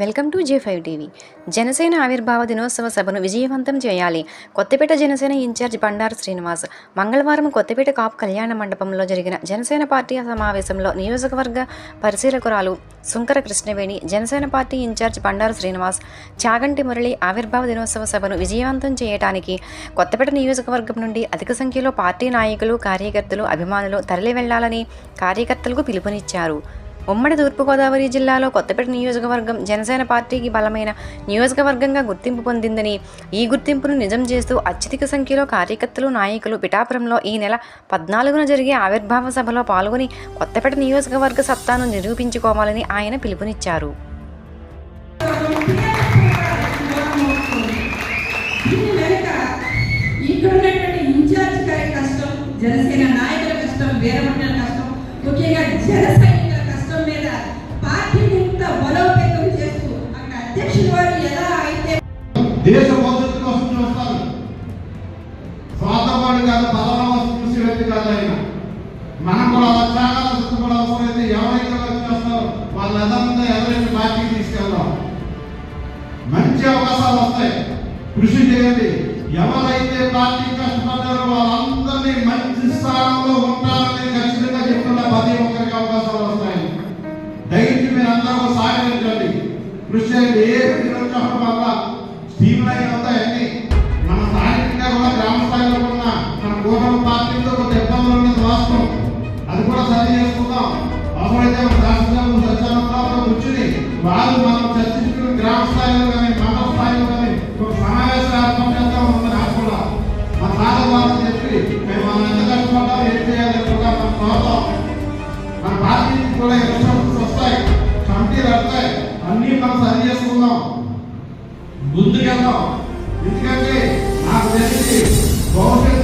Welcome to J five TV. Janasena ఆవిర్భావ దినోత్సవ సభను విజయవంతం చేయాలి. కొత్తపేట జనసేన ఇన్ఛార్జ్ బండారు శ్రీనివాస్. మంగళవారం కొత్తపేట కాపు కళ్యాణ మండపంలో జరిగిన జనసేన పార్టీ సమావేశంలో నియోజకవర్గ పరిశీలకురాలు సుంకర కృష్ణవేణి జనసేన పార్టీ ఇన్ఛార్జ్ బండారు శ్రీనివాస్ చాగంటి మురళి ఆవిర్భావ దినోత్సవ సభను విజయవంతం చేయడానికి కొత్తపేట నియోజకవర్గం నుండి అధిక సంఖ్యలో పార్టీ నాయకులు కార్యకర్తలు అభిమానులు తరలి వెళ్ళాలని కార్యకర్తలకు పిలుపునిచ్చారు. ఉమ్మడి తూర్పుగోదావరి జిల్లాలో కొత్తపేట నియోజకవర్గం జనసేన పార్టీకి బలమైన నియోజకవర్గంగా గుర్తింపు పొందిందని ఈ గుర్తింపును నిజం చేస్తూ అత్యధిక సంఖ్యలో కార్యకర్తలు నాయకులు పిఠాపురంలో ఈ నెల పద్నాలుగున జరిగే ఆవిర్భావ సభలో పాల్గొని కొత్తపేట నియోజకవర్గ సత్తాను నిరూపించుకోవాలని ఆయన పిలుపునిచ్చారు. ఇన్ఛార్జ్ గారి కష్టం జనసేన నాయకుల కష్టం వీరమణుల దేశ భద్రత కోసం చూస్తారు. స్వార్థపడి కాదు పదవ చూసే వ్యక్తి కాదు ఆయన. మనం కూడా అలా కూడా అవసరమైతే ఎవరైతే వర్క్ చేస్తారో వాళ్ళ ఎదంతా ఎదురైన పార్టీకి తీసుకెళ్దాం మంచి అవకాశాలు వస్తాయి. కృషి చేయండి. ఎవరైతే పార్టీ కష్టపడ్డారో వాళ్ళందరినీ మంచి స్థానంలో ఉంటారని ఖచ్చితంగా చెప్తున్న ప్రతి ఒక్కరికి అవకాశాలు వస్తాయి. దయచేసి మీరు అందరూ సహకరించండి. కృషి చేయండి. ఏ నిరుత్సాహం వల్ల మన పార్టీతో కొంత ఇబ్బందులు ఉన్నది వాస్తవం. అది కూడా సరి చేసుకుందాం. అవసరమైతే మన రాష్ట్రంలో సత్యానంతరాలతో కూర్చుని వాళ్ళు మనం చర్చించుకుని గ్రామ స్థాయిలో కానీ మండల స్థాయిలో కానీ ఒక సమావేశం ఏర్పాటు చేద్దాం ఉందని నాకు మా తాత సాధన వాళ్ళని చెప్పి మేము మనం ఎంత కష్టపడ్డాం ఏం చేయాలి కూడా మనం కోరుతాం మన పార్టీకి కూడా ఎలక్షన్స్ వస్తాయి. కమిటీలు వస్తాయి అన్నీ మనం సరి చేసుకుందాం. ముందుకెళ్దాం. ఎందుకంటే నాకు తెలిసి భవిష్యత్తులో